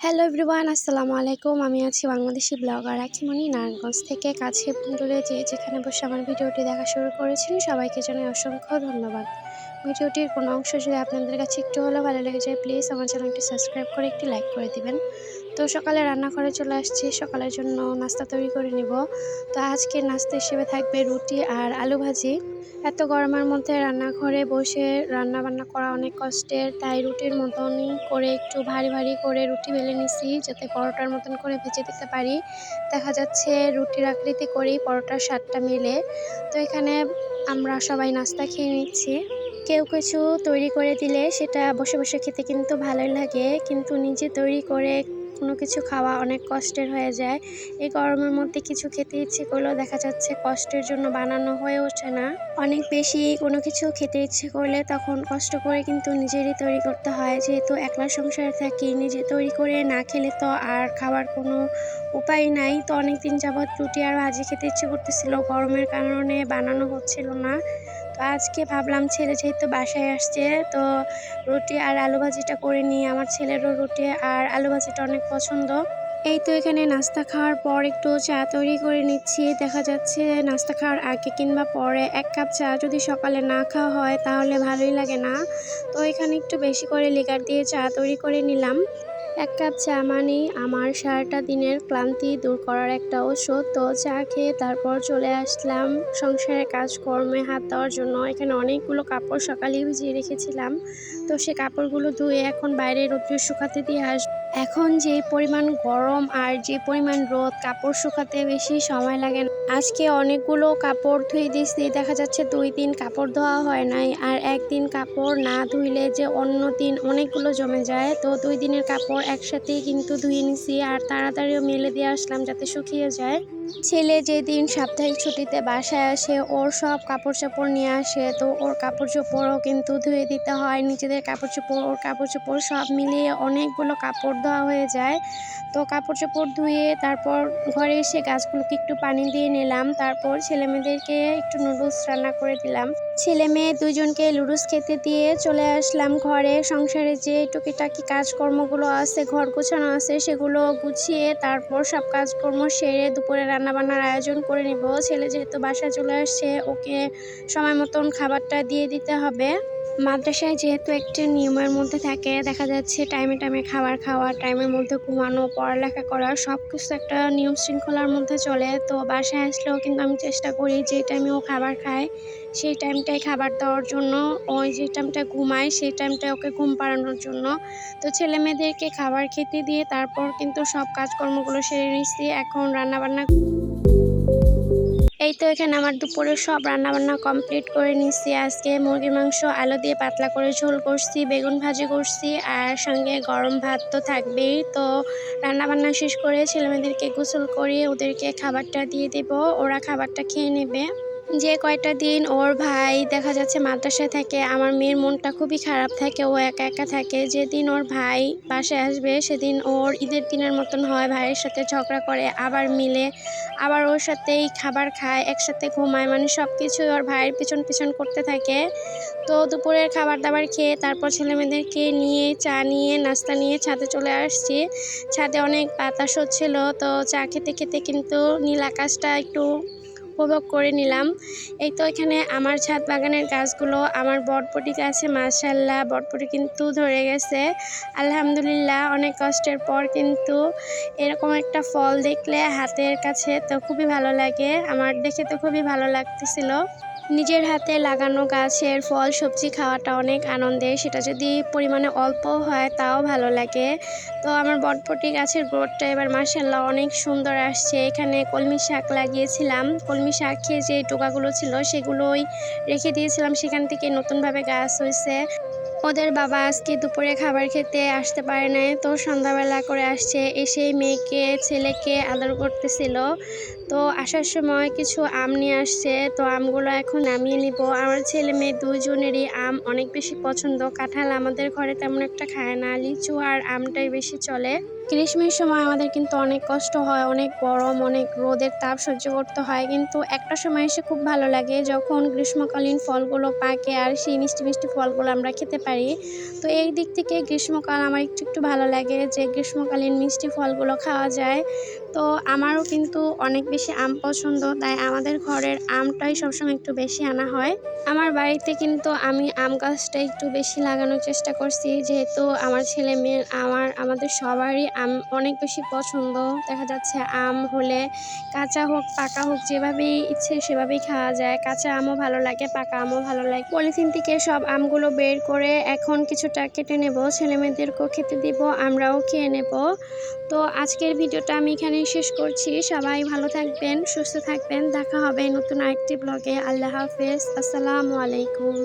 Hello everyone আসসালামু আলাইকুম। আমি আছি বাংলাদেশি ব্লগার আখিমণি নারায়ণগঞ্জ থেকে কাছে দূরে যে যেখানে বসে আমার ভিডিওটি দেখা শুরু করেছেন, সবাইকে জানাই অসংখ্য ধন্যবাদ। ভিডিওটির কোনো অংশ যদি আপনাদের কাছে একটু হলেও ভালো লেগে যায় প্লিজ আমার চ্যানেলটি সাবস্ক্রাইব করে একটি লাইক করে দিবেন। তো সকালে রান্নাঘরে চলে আসছি, সকালের জন্য নাস্তা তৈরি করে নিব। তো আজকে নাস্তা হিসেবে থাকবে রুটি আর আলু ভাজি। এত গরমের মধ্যে রান্নাঘরে বসে রান্না বান্না করা অনেক কষ্টের, তাই রুটির মতনই করে একটু ভারী ভারী করে রুটি বেলে নিছি, যাতে পরোটার মতন করে ভেজে দিতে পারি। দেখা যাচ্ছে রুটির আকৃতি করেই পরোটার স্বাদটা মেলে। তো এখানে আমরা সবাই নাস্তা খেয়ে নিচ্ছি। কেউ কিছু তৈরি করে দিলে সেটা বসে বসে খেতে কিন্তু ভালোই লাগে। কিন্তু নিজে তৈরি করে কোনো কিছু খাওয়া অনেক কষ্টের হয়ে যায়। এই গরমের মধ্যে কিছু খেতে ইচ্ছে করলেও দেখা যাচ্ছে কষ্টের জন্য বানানো হয়ে ওঠে না। অনেক বেশি কোনো কিছু খেতে ইচ্ছে করলে তখন কষ্ট করে কিন্তু নিজেরই তৈরি করতে হয়। যেহেতু একলা সংসারে থাকি, নিজে তৈরি করে না খেলে তো আর খাওয়ার কোনো উপায় নাই। তো অনেক দিন যাবৎ রুটি আর ভাজি খেতে ইচ্ছে করতেছিল। গরমের কারণে বানানো হচ্ছিল না। আজকে ভাবলাম ছেলে যেহেতু বাসায় আসছে, তো রুটি আর আলু ভাজিটা করে নিই। আমার ছেলেরও রুটি আর আলু ভাজিটা অনেক পছন্দ। এই তো এখানে নাস্তা খাওয়ার পর একটু চা তৈরি করে নিচ্ছি। দেখা যাচ্ছে নাস্তা খাওয়ার আগে কিংবা পরে এক কাপ চা যদি সকালে না খাওয়া হয়, তাহলে ভালোই লাগে না। তো এখানে একটু বেশি করে লিকার দিয়ে চা তৈরি করে নিলাম। এক কাপ চা মানেই আমার সারাটা দিনের ক্লান্তি দূর করার একটা ওষুধ তো চা খেয়ে তারপর চলে আসলাম। সংসারের কাজকর্মে হাত দেওয়ার জন্য এখানে অনেকগুলো কাপড় সকালে ভিজিয়ে রেখেছিলাম। তো সে কাপড়গুলো ধুয়ে এখন বাইরে রোদ্রে শুকাতে দিয়ে আস এখন যে পরিমাণ গরম আর যে পরিমাণ রোদ, কাপড় শুকাতে বেশি সময় লাগে আজকে অনেকগুলো কাপড় ধুয়ে দিয়েছি, দেখা যাচ্ছে দুই দিন কাপড় ধোয়া হয় নাই। আর একদিন কাপড় না ধুইলে যে অন্য দিন অনেকগুলো জমে যায়। তো দুই দিনের কাপড় একসাথেই কিন্তু ধুয়ে নিছি আর তাড়াতাড়িও মেলে দিয়ে আসলাম যাতে শুকিয়ে যায়। ছেলে যেদিন সাপ্তাহিক ছুটিতে বাসায় আসে, ওর সব কাপড় চোপড় নিয়ে আসে। তো ওর কাপড় চোপড়ও কিন্তু ধুয়ে দিতে হয়, নিজেদের কাপড় চোপড় ওর কাপড় চোপড় সব মিলিয়ে অনেকগুলো কাপড় ধোয়া হয়ে যায়। তো কাপড় চোপড় ধুয়ে তারপর ঘরে এসে গাছগুলোকে একটু পানি দিয়ে নিলাম। তারপর ছেলে মেয়েদেরকে একটু নুডলস রান্না করে দিলাম। ছেলে মেয়ে দুজনকে লুডুস খেতে দিয়ে চলে আসলাম ঘরে। সংসারে যে টুকিটাকি কাজকর্মগুলো আছে, ঘর গোছানো আছে, সেগুলো গুছিয়ে তারপর সব কাজকর্ম সেরে দুপুরে রান্নাবান্নার আয়োজন করে নিব। ছেলে যেহেতু বাসায় চলে আসছে, ওকে সময় মতন খাবারটা দিয়ে দিতে হবে। মাদ্রাসায় যেহেতু একটা নিয়মের মধ্যে থাকে, দেখা যাচ্ছে টাইমে টাইমে খাবার খাওয়া টাইমের মধ্যে ঘুমানো, পড়ালেখা করা সব কিছু একটা নিয়ম শৃঙ্খলার মধ্যে চলে। তো বাসায় আসলেও কিন্তু আমি চেষ্টা করি যে টাইমে ও খাবার খায়, সেই টাইমটাই খাবার দেওয়ার জন্য ওই যে টাইমটা ঘুমায়, সেই টাইমটায় ওকে ঘুম পাড়ানোর জন্য। তো ছেলে মেয়েদেরকে খাবার খেতে দিয়ে তারপর কিন্তু সব কাজকর্মগুলো সেরে নিচ্ছি এখন রান্নাবান্না এই তো এখানে আমার দুপুরে সব রান্নাবান্না কমপ্লিট করে নিচ্ছি আজকে মুরগির মাংস, আলু দিয়ে পাতলা করে ঝোল করছি, বেগুন ভাজি করছি আর সঙ্গে গরম ভাত তো থাকবেই। তো রান্নাবান্না শেষ করে ছেলেমেয়েদেরকে গোসল করিয়ে ওদেরকে খাবারটা দিয়ে দেব। ওরা খাবারটা খেয়ে নেবে। যে কয়টা দিন ওর ভাই দেখা যাচ্ছে মাদ্রাসায় থাকে, আমার মেয়ের মনটা খুবই খারাপ থাকে, ও একা একা থাকে। যেদিন ওর ভাই বাসায় আসবে, সেদিন ওর ঈদের দিনের মতন হয়, ভাইয়ের সাথে ঝগড়া করে, আবার মিলে, আবার ওর সাথেই খাবার খায়, একসাথে ঘুমায় মানে সব কিছুই ওর ভাইয়ের পিছন পিছন করতে থাকে। তো দুপুরের খাবার দাবার খেয়ে, তারপর ছেলেমেয়েদেরকে নিয়ে চা নিয়ে, নাস্তা নিয়ে ছাদে চলে আসছি। ছাদে অনেক বাতাস হচ্ছিল, তো চা খেতে খেতে কিন্তু নীল আকাশটা একটু উপভোগ করে নিলাম। এই তো এখানে আমার ছাদ বাগানের গাছগুলো, আমার বটপটি গাছে মাসাল্লাহ বটপটি কিন্তু ধরে গেছে। আলহামদুলিল্লাহ, অনেক কষ্টের পর কিন্তু এরকম একটা ফল দেখলে হাতের কাছে তো খুবই ভালো লাগে। আমার দেখে তো খুবই ভালো লাগতেছিল। নিজের হাতে লাগানো গাছের ফল, সবজি খাওয়াটা অনেক আনন্দের। সেটা যদি পরিমাণে অল্প হয়, তাও ভালো লাগে। তো আমার বটপটি গাছের গ্রোথটা এবার মার্শাল্লাহ অনেক সুন্দর আসছে। এখানে কলমি শাক লাগিয়েছিলাম। কলমি শাক খেয়ে যে টোকাগুলো ছিল, সেগুলোই রেখে দিয়েছিলাম। সেখান থেকে নতুনভাবে গাছ হয়েছে। ওদের বাবা আজকে দুপুরে খাবার খেতে আসতে পারে নাই, তো সন্ধ্যাবেলা করে আসছে। এসে মেয়েকে, ছেলেকে আদর করতেছিল। তো আসার সময় কিছু আম নিয়ে আসছে। তো আমগুলো এখন নামিয়ে নিব। আমার ছেলে মেয়ে দুজনেরই আম অনেক বেশি পছন্দ। কাঁঠাল আমাদের ঘরে তেমন একটা খায় না। লিচু আর আমটাই বেশি চলে। গ্রীষ্মের সময় আমাদের কিন্তু অনেক কষ্ট হয়। অনেক গরম, অনেক রোদের তাপ সহ্য করতে হয়। কিন্তু একটা সময় এসে খুব ভালো লাগে। যখন গ্রীষ্মকালীন ফলগুলো পাকে আর সেই মিষ্টি মিষ্টি ফলগুলো আমরা খেতে পারি পারি। তো এই দিক থেকে গ্রীষ্মকাল আমার একটু একটু ভালো লাগে যে গ্রীষ্মকালীন মিষ্টি ফলগুলো খাওয়া যায়। তো আমারও কিন্তু অনেক বেশি আম পছন্দ, তাই আমাদের ঘরের আমটাই সবসময় একটু বেশি আনা হয়। আমার বাড়িতে কিন্তু আমি আম গাছটা একটু বেশি লাগানোর চেষ্টা করছি, যেহেতু আমার ছেলে মেয়ে আমার, আমাদের সবারই আম অনেক বেশি পছন্দ। দেখা যাচ্ছে আম হলে কাঁচা হোক, পাকা হোক, যেভাবেই ইচ্ছে সেভাবেই খাওয়া যায়। কাঁচা আমও ভালো লাগে, পাকা আমও ভালো লাগে। পলিথিন থেকে সব আমগুলো বের করে এখন কিছুটা কেটে নেব। ছেলে মেয়েদেরকেও খেতে দিব, আমরাও খেয়ে নেব। তো আজকের ভিডিওটা আমি এখানেই শেষ করছি। সবাই ভালো থাকবেন, সুস্থ থাকবেন। দেখা হবে নতুন আরেকটি ব্লগে। আল্লাহ হাফেজ। আসসালামু আলাইকুম।